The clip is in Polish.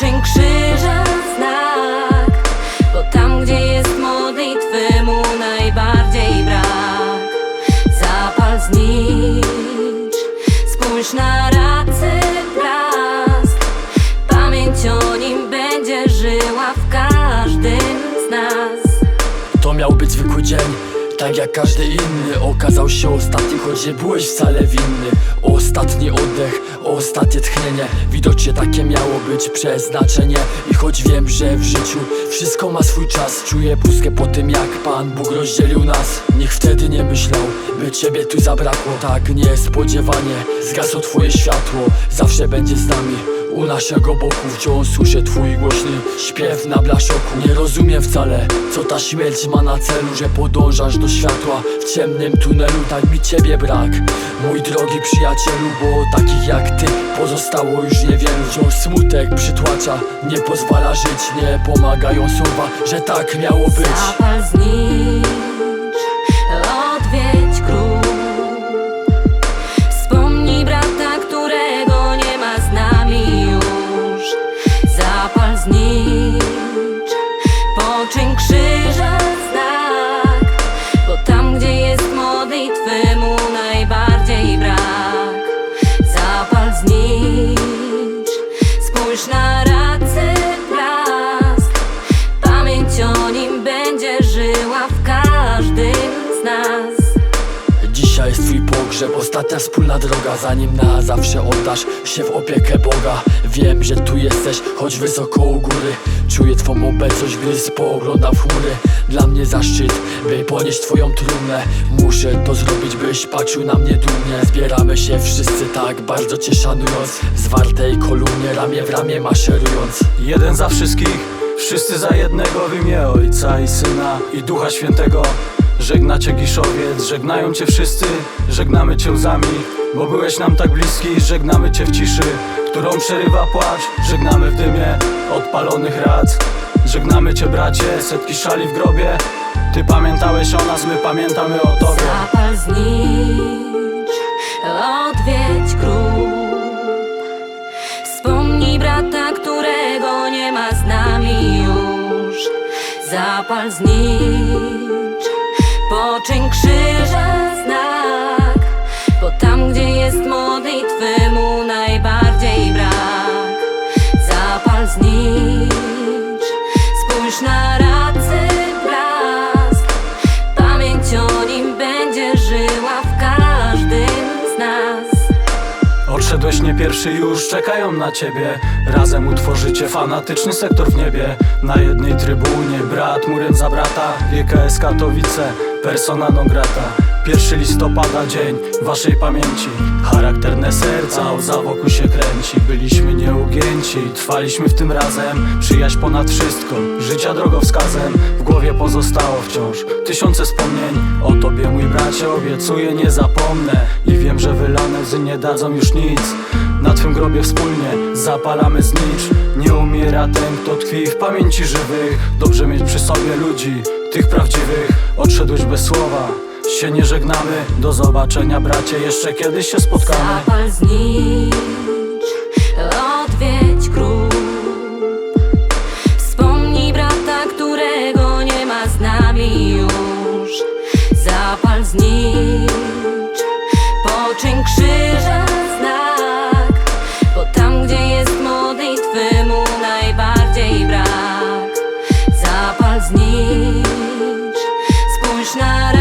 uczyń krzyża znak Bo tam, gdzie jest modlitwy mu najbardziej brak. Zapal znicz, spójrz na racy blask. Pamięć o nim będzie żyła w każdym z nas. To miał być zwykły dzień tak jak każdy inny Okazał się ostatnim, choć nie byłeś wcale winny. Ostatni oddech, ostatnie tchnienie. Widocznie takie miało być przeznaczenie. I choć wiem, że w życiu wszystko ma swój czas Czuję pustkę po tym, jak Pan Bóg rozdzielił nas. Niech wtedy nie myślał, by Ciebie tu zabrakło. Tak niespodziewanie zgasło Twoje światło. Zawsze będzie z nami u naszego boku wciąż słyszę twój głośny śpiew na blaszoku. Nie rozumiem wcale, co ta śmierć ma na celu Że podążasz do światła w ciemnym tunelu. Tak mi ciebie brak, mój drogi przyjacielu Bo takich jak ty pozostało już niewielu. Wciąż smutek przytłacza, nie pozwala żyć Nie pomagają słowa, że tak miało być. Zapal Odwiedź pogrzeb, ostatnia wspólna droga Zanim na zawsze oddasz się w opiekę Boga. Wiem, że tu jesteś, choć wysoko u góry. Czuję twą obecność, gdy spoglądam w chmury. Dla mnie zaszczyt, by ponieść twoją trumnę. Muszę to zrobić, byś patrzył na mnie dumnie. Zbieramy się wszyscy tak, bardzo cię szanując. Zwartej kolumnie, ramię w ramię maszerując. Jeden za wszystkich, wszyscy za jednego w imię Ojca i Syna i Ducha Świętego. Żegna Cię Giszowiec, żegnają Cię wszyscy, żegnamy Cię łzami, bo byłeś nam tak bliski, żegnamy Cię w ciszy, którą przerywa płacz, żegnamy w dymie odpalonych rac. Żegnamy Cię bracie, setki szali w grobie, Ty pamiętałeś o nas, my pamiętamy o Tobie. Zapal znicz Odwiedź grób. Wspomnij brata, którego nie ma z nami już. Zapal znicz Poczyń krzyża znak Bo tam, gdzie jest modlitwy mu najbardziej brak. Zapal znicz Spójrz na racę blask. Pamięć o nim będzie żyła w każdym z nas. Odszedłeś nie pierwszy już, czekają na ciebie. Razem utworzycie fanatyczny sektor w niebie. Na jednej trybunie brat murem za brata GKS Katowice, persona non grata. Pierwszy listopada dzień waszej pamięci. Charakterne serca, łza wokół się kręci. Byliśmy nieugięci, trwaliśmy w tym razem. Przyjaźń ponad wszystko, życia drogowskazem. W głowie pozostało wciąż tysiące wspomnień. O tobie mój bracie obiecuję nie zapomnę. I wiem, że wylane łzy nie dadzą już nic. Na twym grobie wspólnie zapalamy znicz. Nie umiera ten, kto tkwi w pamięci żywych. Dobrze mieć przy sobie ludzi, tych prawdziwych Odszedłeś bez słowa. Się nie żegnamy. Do zobaczenia bracie, jeszcze kiedyś się spotkamy. Zapal znicz, odwiedź król. Wspomnij brata, którego nie ma z nami już. Zapal znicz, poczyń krzyża znak Bo tam, gdzie jest modlitwy mu najbardziej brak. Zapal Krishna